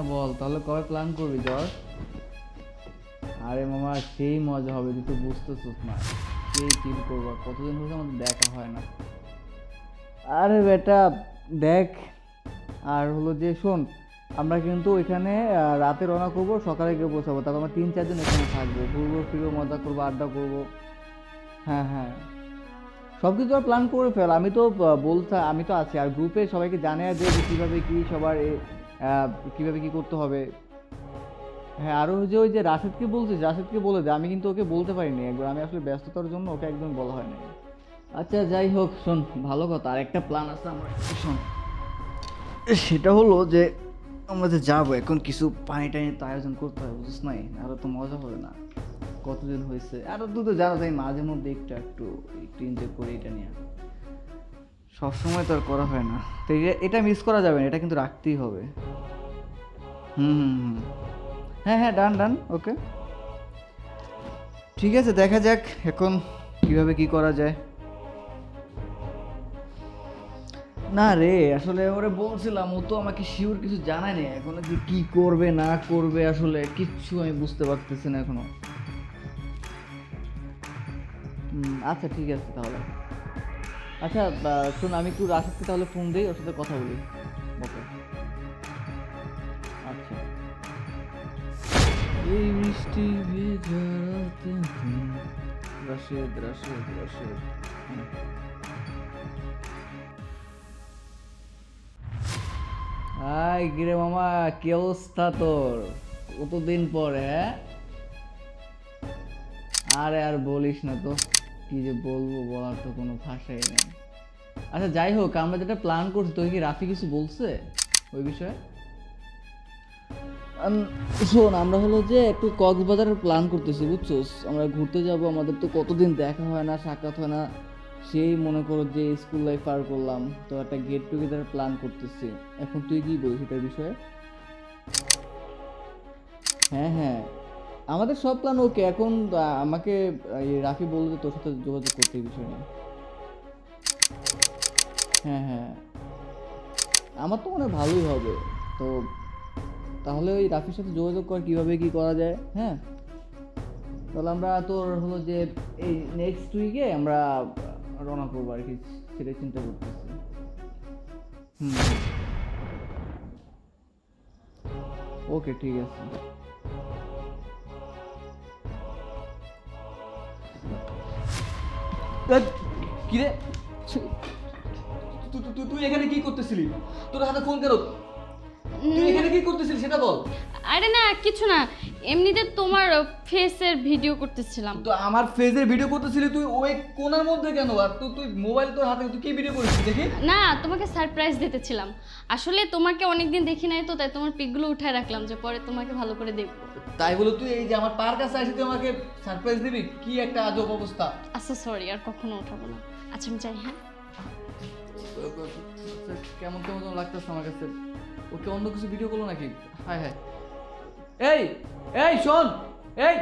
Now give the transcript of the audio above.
হ্যাঁ বল তাহলে কবে প্ল্যান করবি জ্বর? আরে মামা সেই মজা হবে তুই তো বুঝতেছিস না। সেই চিল করব? কতদিন হয়েছে আমাদের দেখা হয় না। আরে বেটা দেখ আর হলো যে শোন আমরা কিন্তু আহ, রাতে রওনা করব সকালে গিয়ে পৌঁছাবো। তারপর আমরা তিন চার দিন এখানে থাকব। ঘুরবো ফিরবো মজা করব আড্ডা করব। হ্যাঁ হ্যাঁ। সব কিছু প্ল্যান করে ফেল। আমি তো বলতে আমি তো আছি। আর গ্রুপে সবাইকে জানিয়ে যে কীভাবে কী সবার কীভাবে কী করতে হবে? হ্যাঁ আরও যে ওই যে রাশেদকে বলছিস, রাশেদকে বলে দে, আমি কিন্তু ওকে বলতে পারিনি একবার, আমি আসলে ব্যস্ততার জন্য ওকে একদম বলা হয় নাই আচ্ছা যাই হোক, শোন, ভালো কথা আর একটা প্ল্যান আছে আমার শোন। সেটা হলো যে আমরা যে যাব, এখন কিছু পানি টানি তো আয়োজন করতে হবে বুঝিস নাই? আরও তো মজা হবে না। কতদিন হয়েছে? আরও তো জানো তাই মাঝে মধ্যে একটু একটু একটু এনজয় করি এটা নিয়ে। সবসময় তো আর করা হয় না। তো এটা- মিস করা যাবে না, এটা কিন্তু রাখতেই হবে। হুম হুম হুম। হ্যাঁ হ্যাঁ ডান ডান ওকে ঠিক আছে, দেখা যাক এখন কীভাবে কি করা যায়। না রে, আসলে ওরে বলছিলাম, ও তো আমাকে শিওর কিছু জানায় না এখনও যে কি করবে, না করবে, আসলে কিচ্ছু আমি বুঝতে পারতেছি না এখনও। আচ্ছা ঠিক আছে তাহলে। আচ্ছা শোন, আমি একটু রাশেদকে তাহলে ফোন দিই, ওর সাথে কথা বলি। ওকে আচ্ছা। এই মিষ্টি ভেজা রাতে রাশেদ রাশেদ রাশেদ। হাই গিরে মামা, কি অবস্থা তোর? কতদিন পরে হ্যাঁ? আরে আর বলিস না তো। কি যে বলব বলার তো কোনো ভাষাই নেই। আচ্ছা যাই হোক, আমরা যেটা প্ল্যান করছি, তোকে কি রাফি কিছু বলছে ওই বিষয়ে? শোন, আমরা হলো যে একটু কক্সবাজারের প্ল্যান করতেছি, বুঝছোস? আমরা ঘুরতে যাব, আমাদের তো কতদিন দেখা হয় না, সাক্ষাৎ হয় না, সেই মনে করো যে স্কুল লাইফ পার করলাম, তো একটা গেট টুগেদার প্ল্যান করতেছি। এখন তুই কি বলিস এটার বিষয়ে? হ্যাঁ হ্যাঁ। আমাদের সব প্ল্যান ওকে এখন আমাকে রাফি বলল যে তোর সাথে যোগাযোগ করতে এই বিষয় নিয়ে। হ্যাঁ হ্যাঁ। আমার তো মনে ভালোই হবে। তো তাহলে ওই রাফির সাথে যোগাযোগ কর, কীভাবে কি করা যায় হ্যাঁ? তাহলে আমরা তোর হলো যে এই নেক্সট উইকে আমরা রওনা করব আর কি, সেটাই চিন্তা করতেছি। হুম। ওকে ঠিক আছে। কিরে তুই তুই- এখানে কি করতেছিলি? তোর হাতে ফোন কেন? তুই এখানে কি করতেছিলি সেটা বল। আরে না কিছু না। এমনিতে তোমার ফেসের ভিডিও করতেছিলাম। তো আমার ফেসের ভিডিও করতেছিলি তুই ওই কোনার মধ্যে কেন? আর তুই তুই মোবাইল তোর হাতে তুই কি ভিডিও করেছিস দেখি? না তোমাকে সারপ্রাইজ দিতেছিলাম। আসলে তোমাকে অনেকদিন দেখি নাই তো তাই তোমার পিকগুলো উঠায় রাখলাম যে পরে তোমাকে ভালো করে দেখব। তাই বলে তুই এই যে আমার পার কাছে আসি তুই আমাকে সারপ্রাইজ দিবি? কি একটা আজব অবস্থা। আচ্ছা সরি আর কখনো উঠাবো না। আচ্ছা আমি যাই হ্যাঁ? কেমন কেমন লাগতেছে আমার কাছে। ওকে অন্য কিছু ভিডিও করল নাকি? হ্যাঁ হ্যাঁ। এই এই শোন এই